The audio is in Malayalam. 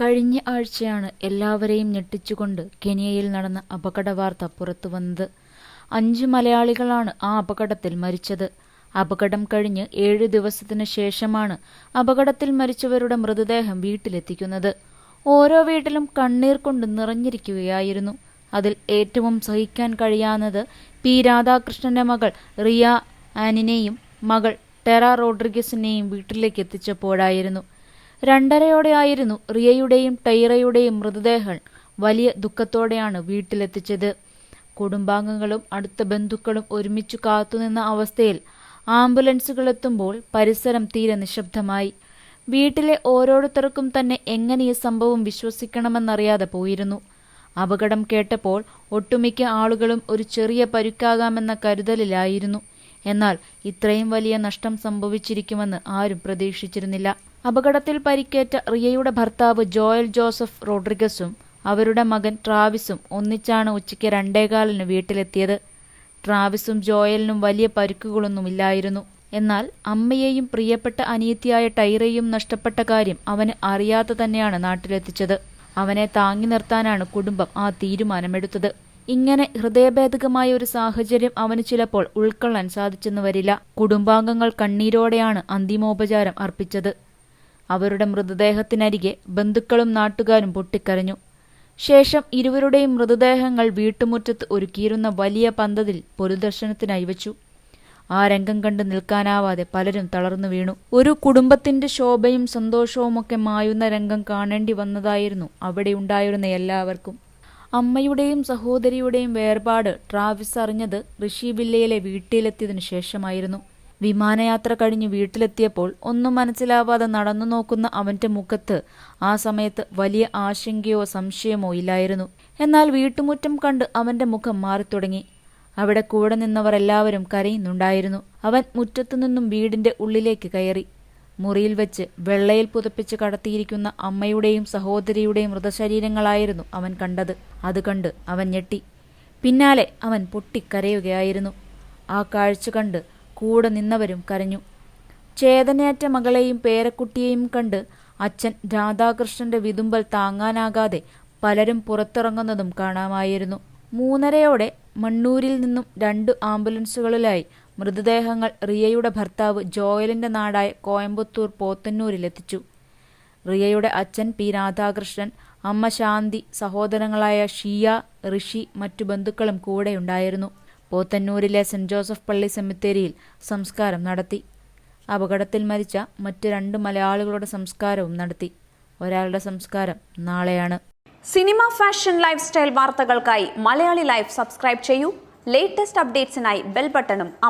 കഴിഞ്ഞ ആഴ്ചയാണ് എല്ലാവരെയും ഞെട്ടിച്ചുകൊണ്ട് കെനിയയിൽ നടന്ന അപകട വാർത്ത പുറത്തുവന്നത് അഞ്ച് മലയാളികളാണ് ആ അപകടത്തിൽ മരിച്ചത്. അപകടം കഴിഞ്ഞ് ഏഴ് ദിവസത്തിനു ശേഷമാണ് അപകടത്തിൽ മരിച്ചവരുടെ മൃതദേഹം വീട്ടിലെത്തിക്കുന്നത്. ഓരോ വീട്ടിലും കണ്ണീർ കൊണ്ട് നിറഞ്ഞിരിക്കുകയായിരുന്നു. അതിൽ ഏറ്റവും സഹിക്കാൻ കഴിയാവുന്നത് പി. രാധാകൃഷ്ണന്റെ മകൾ റിയ ആനിനെയും മകൾ ടെറ റോഡ്രിഗസിനെയും വീട്ടിലേക്ക് എത്തിച്ചപ്പോഴായിരുന്നു. രണ്ടരയോടെയായിരുന്നു റിയയുടെയും ടൈറയുടെയും മൃതദേഹങ്ങൾ. വലിയ ദുഃഖത്തോടെയാണ് വീട്ടിലെത്തിച്ചത്. കുടുംബാംഗങ്ങളും അടുത്ത ബന്ധുക്കളും ഒരുമിച്ചു കാത്തുനിന്ന അവസ്ഥയിൽ ആംബുലൻസുകൾ എത്തുമ്പോൾ പരിസരം തീരെ നിശബ്ദമായി. വീട്ടിലെ ഓരോരുത്തർക്കും തന്നെ എങ്ങനെ ഈ സംഭവം വിശ്വസിക്കണമെന്നറിയാതെ പോയിരുന്നു. അപകടം കേട്ടപ്പോൾ ഒട്ടുമിക്ക ആളുകളും ഒരു ചെറിയ പരുക്കാകാമെന്ന കരുതലിലായിരുന്നു. എന്നാൽ ഇത്രയും വലിയ നഷ്ടം സംഭവിച്ചിരിക്കുമെന്ന് ആരും പ്രതീക്ഷിച്ചിരുന്നില്ല. അപകടത്തിൽ പരിക്കേറ്റ റിയയുടെ ഭർത്താവ് ജോയൽ ജോസഫ് റോഡ്രിഗസും അവരുടെ മകൻ ട്രാവിസും ഒന്നിച്ചാണ് ഉച്ചയ്ക്ക് രണ്ടേകാലിന് വീട്ടിലെത്തിയത്. ട്രാവിസും ജോയലിനും വലിയ പരുക്കുകളൊന്നുമില്ലായിരുന്നു. എന്നാൽ അമ്മയെയും പ്രിയപ്പെട്ട അനിയത്തിയായ ടൈറയും നഷ്ടപ്പെട്ട കാര്യം അവന് അറിയാതെ തന്നെയാണ് നാട്ടിലെത്തിച്ചത്. അവനെ താങ്ങി നിർത്താനാണ് കുടുംബം ആ തീരുമാനമെടുത്തത്. ഇങ്ങനെ ഹൃദയഭേദകമായ ഒരു സാഹചര്യം അവന് ചിലപ്പോൾ ഉൾക്കൊള്ളാൻ സാധിച്ചെന്ന് വരില്ല. കുടുംബാംഗങ്ങൾ കണ്ണീരോടെയാണ് അന്തിമോപചാരം അർപ്പിച്ചത്. അവരുടെ മൃതദേഹത്തിനരികെ ബന്ധുക്കളും നാട്ടുകാരും പൊട്ടിക്കരഞ്ഞു. ശേഷം ഇരുവരുടെയും മൃതദേഹങ്ങൾ വീട്ടുമുറ്റത്ത് ഒരുക്കിയിരുന്ന വലിയ പന്തതിൽ പൊതുദർശനത്തിനായി വച്ചു. ആ രംഗം കണ്ട് നിൽക്കാനാവാതെ പലരും തളർന്നു വീണു. ഒരു കുടുംബത്തിന്റെ ശോഭയും സന്തോഷവുമൊക്കെ മായുന്ന രംഗം കാണേണ്ടി വന്നതായിരുന്നു അവിടെ ഉണ്ടായിരുന്ന എല്ലാവർക്കും. അമ്മയുടെയും സഹോദരിയുടെയും വേർപാട് ട്രാവിസ് അറിഞ്ഞത് ഋഷി ബില്ലയിലെ വീട്ടിലെത്തിയതിനു ശേഷമായിരുന്നു. വിമാനയാത്ര കഴിഞ്ഞ് വീട്ടിലെത്തിയപ്പോൾ ഒന്നും മനസ്സിലാവാതെ നടന്നു നോക്കുന്ന അവന്റെ മുഖത്ത് ആ സമയത്ത് വലിയ ആശങ്കയോ സംശയമോ ഇല്ലായിരുന്നു. എന്നാൽ വീട്ടുമുറ്റം കണ്ട് അവന്റെ മുഖം മാറിത്തുടങ്ങി. അവിടെ കൂടെ നിന്നവർ എല്ലാവരും കരയുന്നുണ്ടായിരുന്നു. അവൻ മുറ്റത്തുനിന്നും വീടിന്റെ ഉള്ളിലേക്ക് കയറി. മുറിയിൽ വെച്ച് വെള്ളയിൽ പുതപ്പിച്ച് കടത്തിയിരിക്കുന്ന അമ്മയുടെയും സഹോദരിയുടെയും മൃതശരീരങ്ങളായിരുന്നു അവൻ കണ്ടത്. അത് കണ്ട് അവൻ ഞെട്ടി. പിന്നാലെ അവൻ പൊട്ടിക്കരയുകയായിരുന്നു. ആ കാഴ്ച കണ്ട് കൂടെ നിന്നവരും കരഞ്ഞു. ചേതനയറ്റ മകളെയും പേരക്കുട്ടിയെയും കണ്ട് അച്ഛൻ രാധാകൃഷ്ണന്റെ വിതുമ്പൽ താങ്ങാനാകാതെ പലരും പുറത്തിറങ്ങുന്നതും കാണാമായിരുന്നു. മൂന്നരയോടെ മണ്ണൂരിൽ നിന്നും രണ്ട് ആംബുലൻസുകളിലായി മൃതദേഹങ്ങൾ റിയയുടെ ഭർത്താവ് ജോയലിന്റെ നാടായ കോയമ്പത്തൂർ പോത്തന്നൂരിലെത്തിച്ചു റിയയുടെ അച്ഛൻ പി രാധാകൃഷ്ണൻ അമ്മ ശാന്തി സഹോദരങ്ങളായ ഷിയ ഋഷി മറ്റു ബന്ധുക്കളും കൂടെയുണ്ടായിരുന്നു. പോത്തന്നൂരിലെ സെന്റ് ജോസഫ് പള്ളി സെമിത്തേരിയിൽ സംസ്കാരം നടത്തി. അപകടത്തിൽ മരിച്ച മറ്റ് രണ്ട് മലയാളികളുടെ സംസ്കാരവും നടത്തി. ഒരാളുടെ സംസ്കാരം നാളെയാണ്. സിനിമ ഫാഷൻ ലൈഫ് സ്റ്റൈൽ വാർത്തകൾക്കായി മലയാളി ലൈഫ് സബ്സ്ക്രൈബ് ചെയ്യൂ. ലേറ്റസ്റ്റ് അപ്ഡേറ്റ്സിനായി ബെൽ ബട്ടണും അമർ